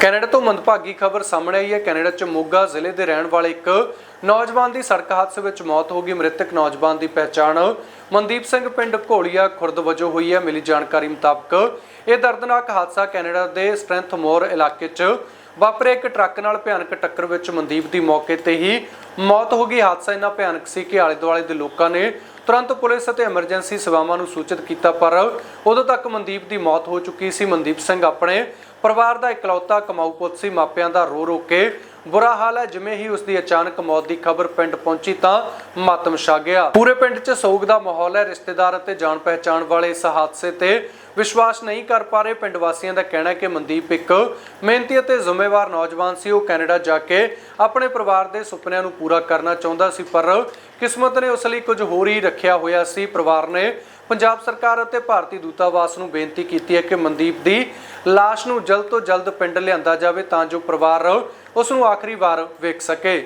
Canada ਤੋਂ ਮੰਦਭਾਗੀ ਖਬਰ ਸਾਹਮਣੇ ਆਈ ਹੈ। ਕੈਨੇਡਾ 'ਚ ਮੋਗਾ ਜ਼ਿਲ੍ਹੇ ਦੇ ਰਹਿਣ ਵਾਲੇ ਇੱਕ ਨੌਜਵਾਨ ਦੀ ਸੜਕ ਹਾਦਸੇ ਵਿੱਚ ਮੌਤ ਹੋ ਗਈ। ਮ੍ਰਿਤਕ ਨੌਜਵਾਨ ਦੀ ਪਹਿਚਾਣ ਮਨਦੀਪ ਸਿੰਘ ਪਿੰਡ ਘੋਲੀਆ ਖੁਰਦ ਵਜੋਂ ਹੋਈ ਹੈ। ਮਿਲੀ ਜਾਣਕਾਰੀ ਮੁਤਾਬਕ ਇਹ ਦਰਦਨਾਕ ਹਾਦਸਾ ਕੈਨੇਡਾ ਦੇ ਸਟ੍ਰੈਂਥ ਮੋਰ ਇਲਾਕੇ 'ਚ ਵਾਪਰੇ ਇੱਕ ਟਰੱਕ ਨਾਲ ਭਿਆਨਕ ਟੱਕਰ ਵਿੱਚ ਮਨਦੀਪ ਦੀ ਮੌਕੇ ਤੇ ਹੀ ਮੌਤ ਹੋ ਗਈ। ਹਾਦਸਾ ਇੰਨਾ ਭਿਆਨਕ ਸੀ ਕਿ ਆਲੇ ਦੁਆਲੇ ਦੇ ਲੋਕਾਂ ਨੇ ਤੁਰੰਤ ਪੁਲਿਸ ਅਤੇ ਐਮਰਜੈਂਸੀ ਸੇਵਾਵਾਂ ਨੂੰ ਸੂਚਿਤ ਕੀਤਾ, ਪਰ ਉਦੋਂ ਤੱਕ ਮਨਦੀਪ ਦੀ ਮੌਤ ਹੋ ਚੁੱਕੀ ਸੀ। ਮਨਦੀਪ ਸਿੰਘ ਆਪਣੇ ਪਰਿਵਾਰ ਦਾ ਇਕਲੌਤਾ ਕਮਾਊ ਪੁੱਤ ਸੀ। ਮਾਪਿਆਂ ਦਾ ਰੋ ਰੋ ਕੇ ਬੁਰਾ ਹਾਲ ਹੈ। ਜਿਵੇਂ ਹੀ ਉਸ ਦੀ ਅਚਾਨਕ ਮੌਤ ਦੀ ਖਬਰ ਪਿੰਡ ਪਹੁੰਚੀ ਤਾਂ ਮਾਤਮ ਛਾ ਗਿਆ। ਪੂਰੇ ਪਿੰਡ 'ਚ ਸੋਗ ਦਾ ਮਾਹੌਲ ਹੈ। ਰਿਸ਼ਤੇਦਾਰ ਅਤੇ ਜਾਣ ਪਹਿਚਾਣ ਵਾਲੇ ਇਸ ਹਾਦਸੇ ਤੇ ਵਿਸ਼ਵਾਸ ਨਹੀਂ ਕਰ ਪਾ ਰਹੇ। ਪਿੰਡ ਵਾਸੀਆਂ ਦਾ ਕਹਿਣਾ ਹੈ ਕਿ ਮਨਦੀਪ ਇੱਕ ਮਿਹਨਤੀ ਅਤੇ ਜ਼ਿੰਮੇਵਾਰ ਨੌਜਵਾਨ ਸੀ। ਉਹ ਕੈਨੇਡਾ ਜਾ ਕੇ ਆਪਣੇ ਪਰਿਵਾਰ ਦੇ ਸੁਪਨਿਆਂ ਨੂੰ ਪੂਰਾ ਕਰਨਾ ਚਾਹੁੰਦਾ ਸੀ, ਪਰ ਕਿਸਮਤ ਨੇ ਉਸ ਲਈ ਕੁਝ ਹੋਰ ਹੀ ਰੱਖਿਆ ਹੋਇਆ ਸੀ। ਪਰਿਵਾਰ ਨੇ ਪੰਜਾਬ ਸਰਕਾਰ ਅਤੇ ਭਾਰਤੀ ਦੂਤਾਵਾਸ ਨੂੰ ਬੇਨਤੀ ਕੀਤੀ ਹੈ ਕਿ ਮਨਦੀਪ ਦੀ ਲਾਸ਼ ਨੂੰ ਜਲਦ ਤੋਂ ਜਲਦ ਪਿੰਡ ਲਿਆਂਦਾ ਜਾਵੇ ਤਾਂ ਜੋ ਪਰਿਵਾਰ ਉਸ ਨੂੰ ਆਖਰੀ ਵਾਰ ਵੇਖ ਸਕੇ।